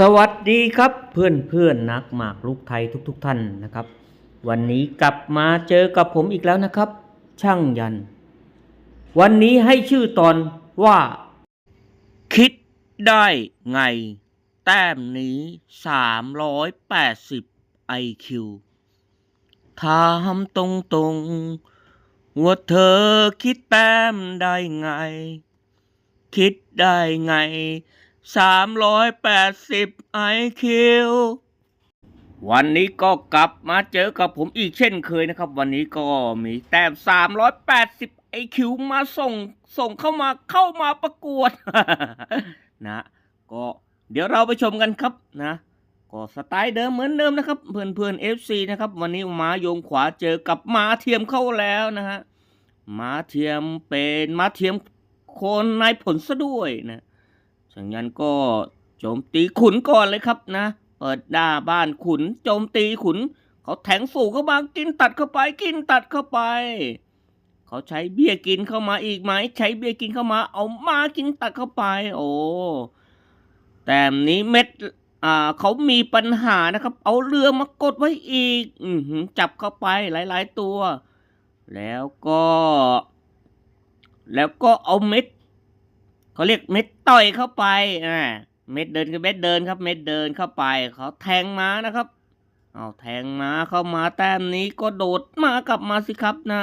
สวัสดีครับเพื่อนเพื่อนนักหมากลูกไทยทุกๆทท่านนะครับ วันนี้กลับมาเจอกับผมอีกแล้วนะครับ ช่างยัน วันนี้ให้ชื่อตอนว่า คิดได้ไง แต้มนี้ 380 IQ ถามตรงๆว่าเธอคิดแต้มได้ไง คิดได้ไง สามร้อยแปดสิบไอคิววันนี้ก็กลับมาเจอกับผมอีกเช่นเคยนะครับ วันนี้ก็มีแต้มสามร้อยแปดสิบไอคิวมาส่งส่งเข้ามาเข้ามาประกวด นะ ก็เดี๋ยวเราไปชมกันครับนะ ก็สไตล์เดิมเหมือนเดิมนะครับ เพื่อนเพื่อนเอฟซีนะครับ วันนี้ม้าโยงขวาเจอกับม้าเทียมเข้าแล้วนะฮะม้าเทียมเป็นม้าเทียมโคนนายผลซะด้วยนะ ฉะนั้นก็โจมตีขุนก่อนเลยครับนะ เปิดหน้าบ้านขุนโจมตีขุน เขาแทงสู่เข้ามากินตัดเข้าไป กินตัดเข้าไป เขาใช้เบี้ยกินเข้ามาอีกไหม ใช้เบี้ยกินเข้ามา เอามากินตัดเข้าไป โอ้แต่นี้เม็ดอ่าเขามีปัญหานะครับ เอาเรือมากดไว้อีก อืจับเข้าไปหลาย ๆ ตัว แล้วก็ แล้วก็เอาเม็ด เขาเรียกเม็ดต่อยเข้าไปอ่าเม็ดเดินกับเม็ดเดินครับ เม็ดเดินเข้าไปเขาแทงม้านะครับเอาแทงม้าเข้ามาแต้มนี้ก็โดดมากลับมาสิครับนะ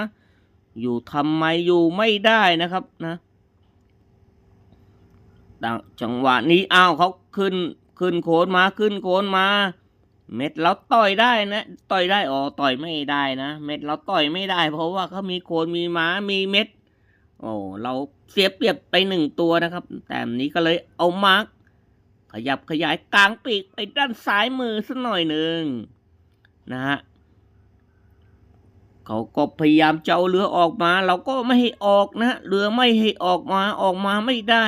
อยู่ทำไมอยู่ไม่ได้นะครับนะจังหวะนี้อ้าวเขาขึ้นขึ้นโคนมาขึ้นโคนมา เม็ดเราต่อยได้นะต่อยได้อ๋อต่อยไม่ได้นะ เม็ดเราต่อยไม่ได้ เพราะว่าเขามีโคนมีม้ามีเม็ดโอ้เรา เสียเปรียบไปหนึ่งตัวนะครับ แต่นี้ก็เลยเอามาร์กขยับขยายกลางปีกไปด้านซ้ายมือสักหน่อยหนึ่งนะฮะเขาก็พยายามจะเอาเรือออกมา เราก็ไม่ให้ออกนะเรือไม่ให้ออกมาออกมาไม่ได้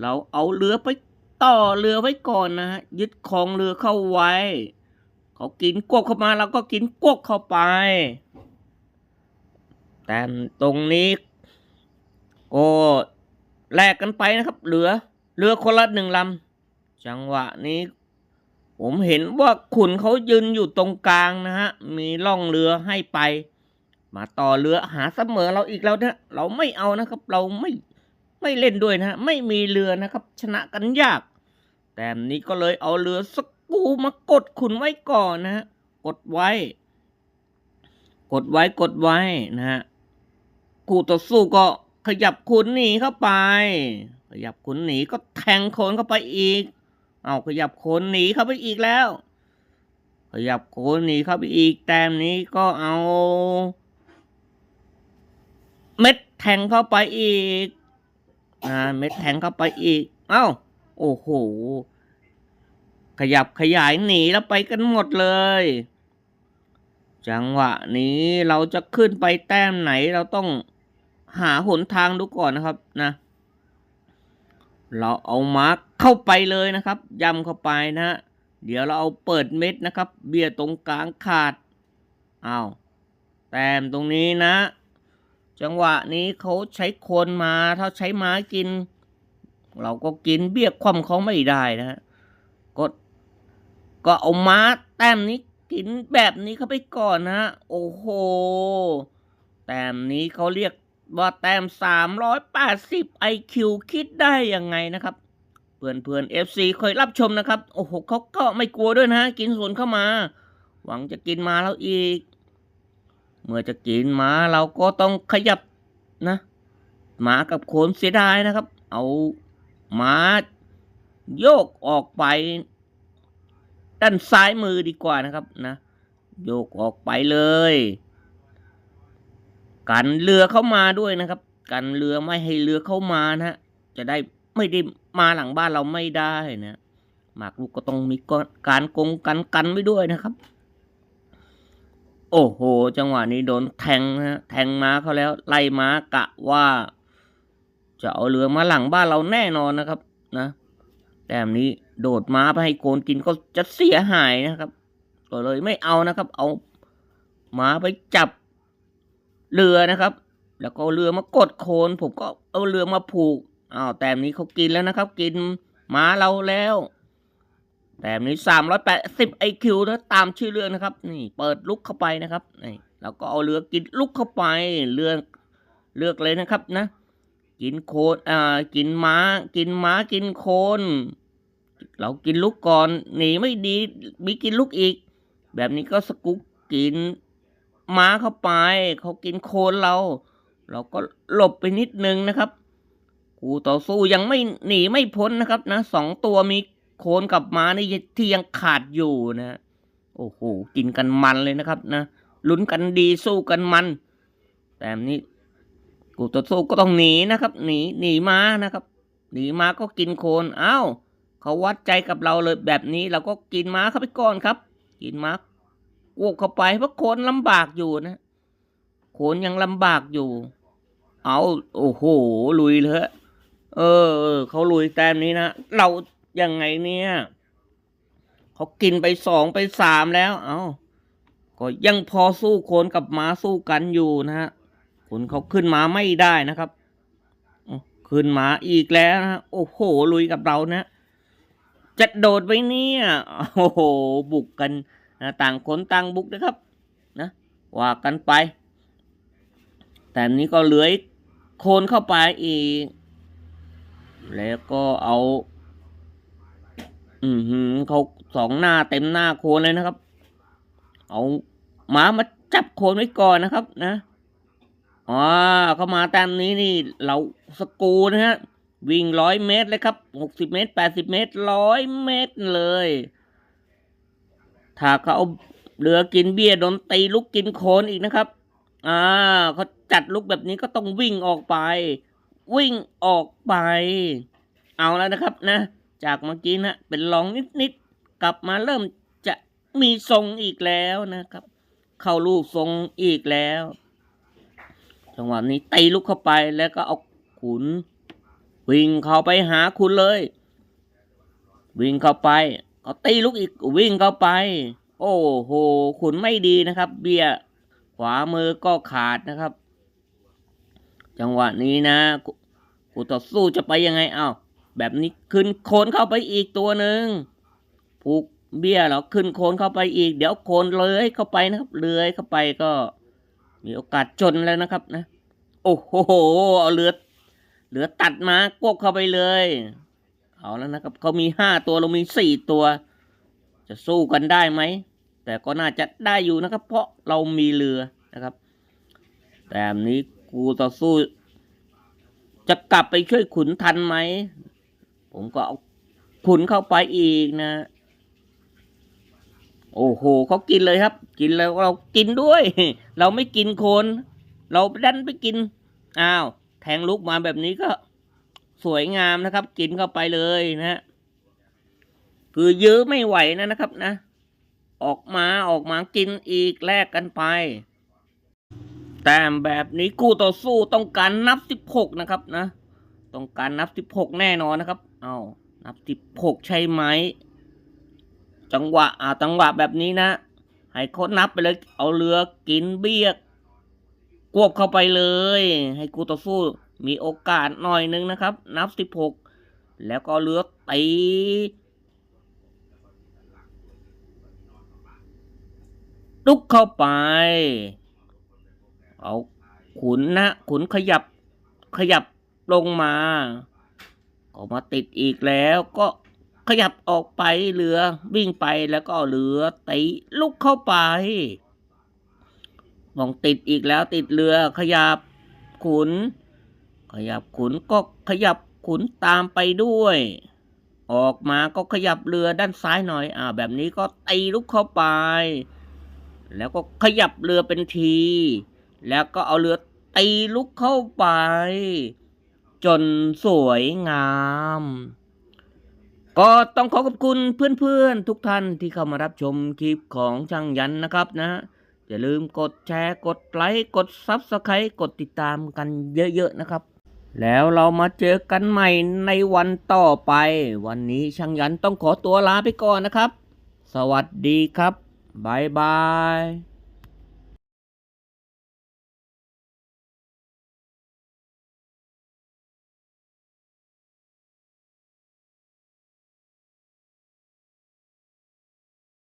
เราเอาเรือไปต่อเรือไว้ก่อนนะฮะยึดคองเรือเข้าไว้ เขากินกวกเข้ามาเราก็กินกวกเข้าไป แต่ตรงนี้ ก็แลกกันไปนะครับ เหลือเรือคนละหนึ่งลำจังหวะนี้ ผมเห็นว่าขุนเขายืนอยู่ตรงกลางนะฮะ มีล่องเรือให้ไป มาต่อเรือหาเสมอเราอีกแล้วนะเราไม่เอานะครับ เราไม่ไม่เล่นด้วยนะฮะไม่มีเรือนะครับ ชนะกันยาก แต่นี้ก็เลยเอาเรือสกูมากดขุนไว้ก่อนนะฮะกดไว้ กดไว้กดไว้นะฮะคู่ต่อสู้ก็ ขยับขุนหนีเข้าไป ขยับขุนหนีก็แทงโคนเข้าไปอีก เอาขยับโคนหนีเข้าไปอีกแล้ว ขยับโคนหนีเข้าไปอีก แต้มนี้ก็เอา เม็ดแทงเข้าไปอีก อ่า เม็ดแทงเข้าไปอีก เอ้า โอ้โห ขยับขยายหนีแล้วไปกันหมดเลยจังหวะนี้เราจะขึ้นไปแต้มไหนเราต้อง หาหนทางดูก่อนนะครับนะ เราเอามาร์คเข้าไปเลยนะครับย้ำเข้าไปนะฮะเดี๋ยวเราเอาเปิดเม็ดนะครับ เบียร์ตรงกลางขาดอ้าวแต้มตรงนี้นะ จังหวะนี้เขาใช้คนมาถ้าใช้ม้ากิน เราก็กินเบี้ยคว่ำเขาไม่ได้นะฮะก็ก็เอาม้าแต้มนี้กินแบบนี้เข้าไปก่อนนะฮะโอ้โห แต้มนี้เขาเรียก ว่าแต้ม380 IQ คิดได้ยังไงนะครับ เพื่อนเพื่อน FC เคยรับชมนะครับ โอ้โหเขาก็ไม่กลัวด้วยนะ กินสวนเข้ามา หวังจะกินมาแล้วอีก เมื่อจะกินมาเราก็ต้องขยับนะหมากับโคนเสียดายนะครับ เอาหมาโยกออกไป ด้านซ้ายมือดีกว่านะครับนะ โยกออกไปเลย กันเรือเข้ามาด้วยนะครับ กันเรือไม่ให้เรือเข้ามานะฮะจะได้ไม่ได้มาหลังบ้านเราไม่ได้นะหมากลูกก็ต้องมีการกงกันกันไว้ด้วยนะครับ โอ้โห จังหวะนี้โดนแทงนะฮะแทงม้าเขาแล้ว ไล่ม้ากะว่า จะเอาเรือมาหลังบ้านเราแน่นอนนะครับนะแต่แบบนี้โดดม้าไปให้โกนกินก็จะเสียหายนะครับ ก็เลยไม่เอานะครับ เอาม้าไปจับ เรือนะครับ แล้วก็เอาเรือมากดโคนผมก็เอาเรือมาผูกอ้าวแต่นี้เขากินแล้วนะครับ กินหมาเราแล้วแต่นี้สามร้อยแปดสิบไอคิวนะตามชื่อเรื่องนะครับ นี่เปิดลุกเข้าไปนะครับนี่แล้วก็เอาเรือกินลุกเข้าไปเรือเลือกเลยนะครับนะ กินโคนอ่ากินม้า กินม้ากินโคนเรากินลูกก่อนหนีไม่ดีมีกินลูกอีก แบบนี้ก็สกุกกิน ม้าเข้าไป เขากินโคนเรา เราก็หลบไปนิดนึงนะครับกูต่อสู้ยังไม่หนีไม่พ้นนะครับนะสองตัวมีโคนกับม้านี่ที่ยังขาดอยู่นะโอ้โหกินกันมันเลยนะครับนะลุ้นกันดีสู้กันมัน แต่นี้กูต่อสู้ก็ต้องหนีนะครับ หนีหนีม้านะครับ หนีม้าก็กินโคนอ้าวเขาวัดใจกับเราเลยแบบนี้เราก็กินม้าเข้าไปก่อนครับ กินม้า วกเข้าไปเพราะโคนลำบากอยู่นะโคนยังลำบากอยู่ เอาโอ้โหลุยเลยฮะเออเขาลุยแต้มนี้นะเรายังไงเนี่ยเขากินไปสองไปสามแล้ว เอาก็ยังพอสู้โคนกับม้าสู้กันอยู่นะฮะคนเขาขึ้นมาไม่ได้นะครับขึ้นมาอีกแล้วนะโอ้โหลุยกับเรานะจะโดดไปเนี่ย โอ้โห บุกกัน นะต่างคนต่างบุกนะครับนะว่ากันไป แต่นี้ก็เหลือยโคนเข้าไปอีก แล้วก็เอา อือหือเขาสองหน้าเต็มหน้าโคนเลยนะครับ เอาหมามาจับโคนไว้ก่อนนะครับนะอ๋อเข้ามาตามนี้นี่เราสกูนะฮะวิ่งร้อยเมตรเลยครับหกสิบเมตรแปดสิบเมตรร้อยเมตรเลย ถ้าเขาเอาเรือกินเบี้ยโดนตีลุกกินโคนอีกนะครับ อ่าเขาจัดลุกแบบนี้ก็ต้องวิ่งออกไป วิ่งออกไป เอาแล้วนะครับนะ จากเมื่อกี้นะเป็นรองนิดๆกลับมาเริ่มจะมีทรงอีกแล้วนะครับ เข้าลูกทรงอีกแล้วจังหวะนี้ตีลุกเข้าไปแล้วก็เอาขุน วิ่งเข้าไปหาคุณเลย วิ่งเข้าไป เอาตีลุกอีกวิ่งเข้าไป โอ้โห ขุนไม่ดีนะครับ เบียขวามือก็ขาดนะครับ จังหวะนี้นะกูต่อสู้จะไปยังไงเอ้าแบบนี้ขึ้นโคนเข้าไปอีกตัวหนึ่งผูกเบี้ยเหรอขึ้นโคนเข้าไปอีก เดี๋ยวโคนเลยเข้าไปนะครับเลื้อยเข้าไปก็ มีโอกาสจนแล้วนะครับนะ โอ้โหเอาเรือเหลือตัดมากวบเข้าไปเลย เอาแล้วนะครับเขามีห้าตัวเรามีสี่ตัว จะสู้กันได้ไหม แต่ก็น่าจะได้อยู่นะครับ เพราะเรามีเรือนะครับ แต่นนี้กูต่อสู้ จะกลับไปช่วยขุนทันไหม ผมก็เอาขุนเข้าไปอีกนะ โอ้โหเขากินเลยครับ กินแล้วเรากินด้วย เราไม่กินคน เราดันไปกิน อ้าว แทงลุกมาแบบนี้ก็ สวยงามนะครับ กินเข้าไปเลยนะฮะคือยื้อไม่ไหวนะนะครับนะ ออกมาออกมากินอีกแลกกันไป แต่แบบนี้คู่ต่อสู้ต้องการนับสิบหกนะครับนะ ต้องการนับสิบหกแน่นอนนะครับ เอานับสิบหกใช่ไหมจังหวะอ่าจังหวะแบบนี้นะให้เขานับไปเลย เอาเรือกินเบี้ยกวบเข้าไปเลย ให้กูต่อสู้ มีโอกาสหน่อยนึงนะครับ นับสิบหกแล้วก็เรือกตีลุกเข้าไป เอาขุนนะ ขุนขยับขยับลงมาก็มาติดอีกแล้วก็ขยับออกไปเรือวิ่งไปแล้วก็เอาเรือตีลุกเข้าไปมองติดอีกแล้วติดเรือขยับขุน ขยับขุนก็ขยับขุนตามไปด้วย ออกมาก็ขยับเรือด้านซ้ายหน่อย อ่า แบบนี้ก็ตีลุกเข้าไป แล้วก็ขยับเรือเป็นที แล้วก็เอาเรือตีลุกเข้าไป จนสวยงาม ก็ต้องขอขอบคุณเพื่อนๆ ทุกท่านที่เข้ามารับชมคลิปของช่างยันนะครับนะอย่าลืมกดแชร์ กดไลค์ กดซับสไครต์กดติดตามกันเยอะ ๆ นะครับ แล้วเรามาเจอกันใหม่ในวันต่อไป วันนี้ช่างยันต้องขอตัวลาไปก่อนนะครับ สวัสดีครับ บ๊ายบาย